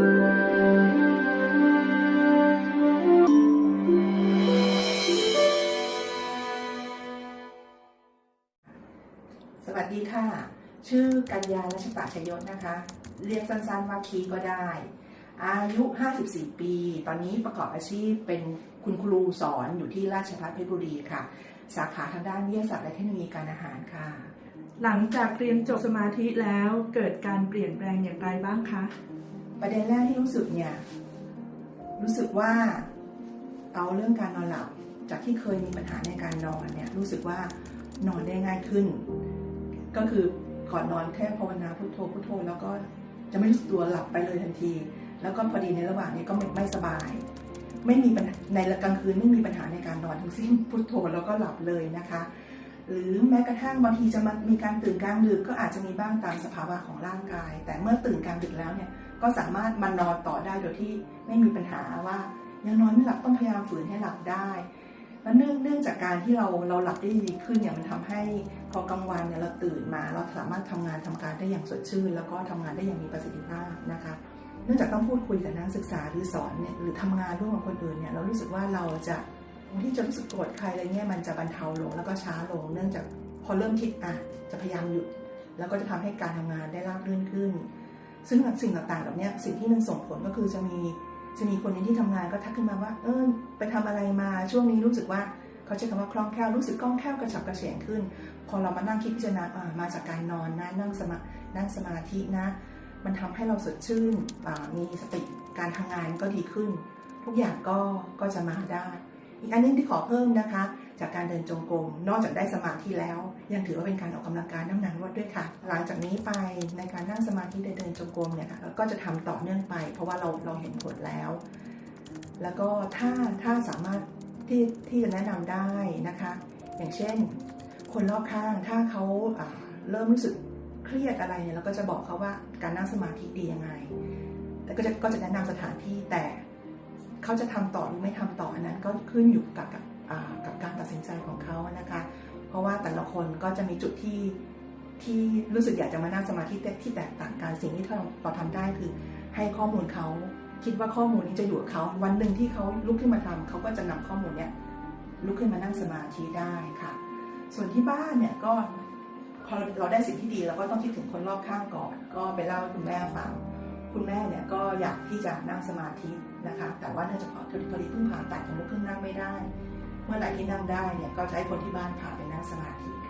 สวัสดีค่ะ ชื่อกัญญาลัชตาชยศนะคะ เรียกสั้นๆว่าคีก็ได้ อายุ 54 ปี ตอนนี้ประกอบอาชีพเป็นคุณครูสอนอยู่ที่ราชภัฏเพชรบุรีค่ะ สาขาทางด้านวิทยาศาสตร์และเทคโนโลยีการอาหารค่ะ หลังจากเรียนจบสมาธิแล้วเกิดการเปลี่ยนแปลงอย่างไรบ้างคะ ประเด็นแรกที่รู้สึกเนี่ย รู้สึกว่าเอาเรื่องการนอนหลับ จากที่เคยมีปัญหาในการนอนเนี่ย รู้สึกว่านอนได้ง่ายขึ้น ก็คือก่อนนอนแค่ภาวนาพุทโธพุทโธ แล้วก็จะไม่รู้สึกตัวหลับไปเลยทันที แล้วก็พอดีในระหว่างนี้ก็ไม่ไมสบาย ไม่มีปัญหาในกลางคืนไม่มีปัญหาในการนอนทั้งสิ้นพุทโธแล้วก็หลับเลยนะคะ หรือแม้กระทั่งบางทีจะมามีการตื่นกลางดึกก็อาจจะมีบ้างตามสภาวะของร่างกาย แต่เมื่อตื่นกลางดึกแล้วเนี่ย ก็สามารถมานอนต่อได้โดยที่ไม่มีปัญหาว่ายังนอนไม่หลับต้องพยายามฝืนให้หลับได้แล้วเนื่องเนื่องจากการที่เราเราหลับได้ดีขึ้นเนี่ยมันทำให้พอกลางวันเนี่ยเราตื่นมา เราสามารถทำงานทำการได้อย่างสดชื่น แล้วก็ทำงานได้อย่างมีประสิทธิภาพนะคะ เนื่องจากต้องพูดคุยกับนักศึกษาหรือสอนเนี่ยหรือทำงานร่วมกับคนอื่นเนี่ยเรารู้สึกว่าเราจะที่จะรู้สึกโกรธใครอะไรเงี้ยมันจะบรรเทาลงแล้วก็ช้าลง เนื่องจากพอเริ่มคิดอะจะพยายามหยุดแล้วก็จะทำให้การทำงานได้ราบรื่นขึ้น ซึ่งสิ่งต่างๆแบบนี้สิ่งที่มันส่งผลก็คือจะมีจะมีคนในที่ทำงานก็ทักขึ้นมาว่าเออไปทำอะไรมาช่วงนี้รู้สึกว่าเขาใช้คำว่าคล่องแคล่วรู้สึกคล่องแคล่วกระฉับกระเฉงขึ้น พอเรามานั่งคิดพิจารณาอ่ามาจากการนอนนะนั่งสมานั่งสมาธินะ มันทำให้เราสดชื่นมีสติการทำงานก็ดีขึ้น ทุกอย่างก็ก็จะมาได้ อีกอันหนึงที่ขอเพิ่มนะคะ จากการเดินจงกรมนอกจากได้สมาธิแล้ว ยังถือว่าเป็นการออกกำลังกายน้ำหนักลดด้วยค่ะ หลังจากนี้ไปในการนั่งสมาธิเดินจงกรมเนี่ยค่ะก็จะทำต่อเนื่องไป เพราะว่าเราเราเห็นผลแล้ว แล้วก็ถ้าถ้าสามารถที่ที่จะแนะนำได้นะคะ อย่างเช่น คนรอบข้างถ้าเขาเริ่มรู้สึกเครียดอะไรเนี่ยเราก็จะบอกเขาว่าการนั่งสมาธิดียังไงแต่ก็จะก็จะแนะนำสถานที่แต่เขาจะทำต่อหรือไม่ทำต่ออันนั้นก็ขึ้นอยู่กับกับ ราะว่าแต่ละคนก็จะมีจุดที่ที่รู้สึกอยากจะมานั่งสมาธิแต่ที่แตกต่างกันสิ่งที่เราเราทำได้คือ ให้ข้อมูลเขาคิดว่าข้อมูลนี้จะอยู่กับเขาวันหนึ่งที่เขาลุกขึ้นมาทำเขาก็จะนำข้อมูลเนี้ยลุกขึ้นมานั่งสมาธิได้ค่ะ ส่วนที่บ้านเนี่ยก็พอเราได้สิ่งที่ดีเราก็ต้องคิดถึงคนรอบข้างก่อน ก็ไปเล่าให้คุณแม่ฟังคุณแม่เนี่ยก็อยากที่จะนั่งสมาธินะคะ แต่ว่าเนื่องจากพอพอดีเพิ่งผ่าตัดยังลุกขึ้นนั่งไม่ได้ เมื่อไหร่ที่นั่งได้เนี่ยก็จะให้คนที่บ้านพาไปนั่งสมาธิค่ะ